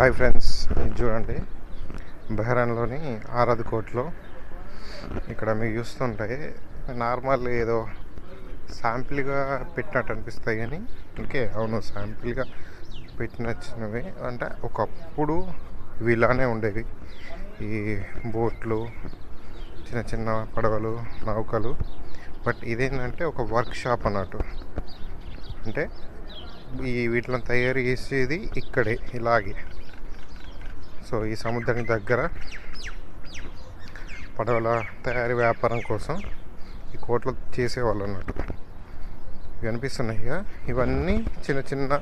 Hi friends ఇది చూడండి. బెహ్రాన్లోని ఆరాధ్ కోట్లో ఇక్కడ మీకు చూస్తుంటాయి నార్మల్ ఏదో శాంపిల్గా పెట్టినట్టు అనిపిస్తాయి కానీ ఓకే అవును శాంపిల్గా పెట్టినచ్చినవి. అంటే ఒకప్పుడు ఇవి ఇలానే ఉండేవి. ఈ బోట్లు చిన్న చిన్న పడవలు నౌకలు. బట్ ఇదేంటంటే ఒక వర్క్ షాప్ అన్నట్టు. అంటే ఈ వీటిని తయారు చేసేది ఇక్కడే ఇలాగే. సో ఈ సముద్రానికి దగ్గర పడవల తయారీ వ్యాపారం కోసం ఈ కోట్లు చేసేవాళ్ళు అన్నట్టు ఇవి కనిపిస్తున్నాయి ఇవన్నీ చిన్న చిన్న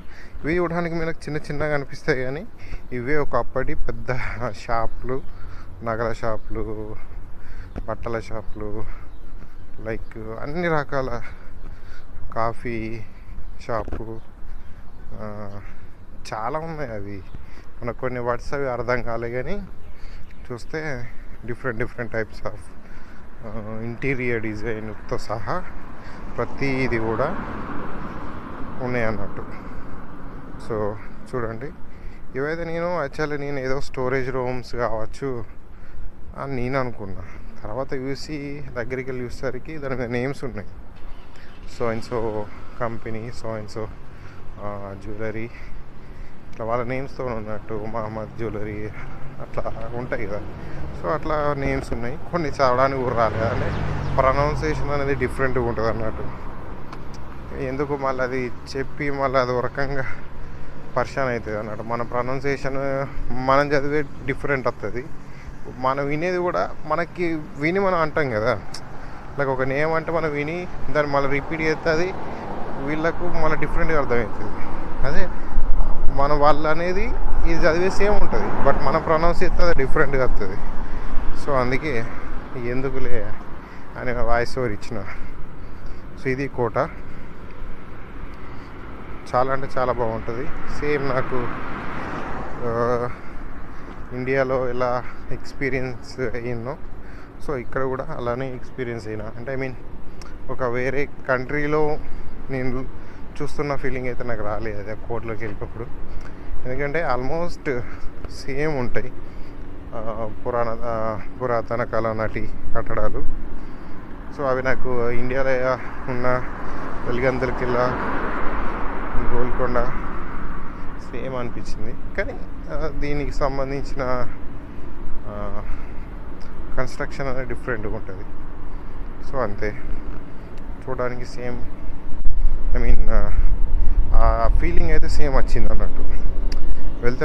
ఇవి చూడడానికి మనకు చిన్న చిన్నగా అనిపిస్తాయి కానీ ఇవే ఒకప్పటి పెద్ద షాపులు నగల షాపులు బట్టల షాపులు లైక్ అన్ని రకాల కాఫీ షాపు చాలా ఉన్నాయి అవి. మనకు కొన్ని వర్డ్స్ అవి అర్థం కాలే కానీ చూస్తే different different types of interior డిజైన్తో సహా ప్రతిది కూడా ఉన్నాయి అన్నట్టు. సో చూడండి. ఇవైతే నేను యాక్చువల్లీ నేను ఏదో స్టోరేజ్ రూమ్స్ కావచ్చు అని నేను అనుకున్నా. తర్వాత చూసి దగ్గరికి వెళ్ళి చూసేసరికి దాని మీద నేమ్స్ ఉన్నాయి. So and so company so and so jewellery అట్లా వాళ్ళ నేమ్స్తో ఉన్నట్టు మహమ్మద్ జ్యువెలరీ అట్లా ఉంటాయి కదా. సో అట్లా నేమ్స్ ఉన్నాయి. కొన్ని చదవడానికి కూడా రాలేదు అంటే ప్రొనౌన్సియేషన్ అనేది డిఫరెంట్గా ఉంటుంది అన్నట్టు. ఎందుకు మళ్ళీ అది చెప్పి మళ్ళీ అది ఒక రకంగా పరిశాన్ అవుతుంది అన్నట్టు. మన ప్రొనౌన్సియేషన్ మనం చదివే డిఫరెంట్ వస్తుంది మనం వినేది కూడా మనకి విని మనం అంటాం కదా. లైక్ ఒక నేమ్ అంటే మనం విని దాన్ని మళ్ళీ రిపీట్ చేస్తుంది వీళ్ళకు మళ్ళీ డిఫరెంట్గా అర్థమవుతుంది. అదే మన వాళ్ళు అనేది ఇది చదివే సేమ్ ఉంటుంది. బట్ మనం ప్రొనౌన్స్ చేస్తే అది డిఫరెంట్గా వస్తుంది. సో అందుకే ఎందుకులే అని వాయిస్ ఓవర్ ఇచ్చిన. సో ఇది కోట. చాలా అంటే చాలా బాగుంటుంది. సేమ్ నాకు ఇండియాలో ఎలా ఎక్స్పీరియన్స్ అయ్యిందో. సో ఇక్కడ కూడా అలానే ఎక్స్పీరియన్స్ అయినా. అంటే ఐ మీన్ ఒక వేరే కంట్రీలో నేను చూస్తున్న ఫీలింగ్ అయితే నాకు రాలేదు అదే ఆ వెళ్ళినప్పుడు. ఎందుకంటే ఆల్మోస్ట్ సేమ్ ఉంటాయి. పురాణ పురాతన కాలం నాటి కట్టడాలు. సో అవి నాకు ఇండియాలో ఉన్న వెలిగందల కిల్లా గోల్కొండ సేమ్ అనిపించింది. కానీ దీనికి సంబంధించిన కన్స్ట్రక్షన్ అనేది డిఫరెంట్గా ఉంటుంది. సో అంతే. చూడడానికి సేమ్ ఐ మీన్ uh, ఆ ఫీలింగ్ అయితే సేమ్ వచ్చింది అన్నట్టు. వెళ్తే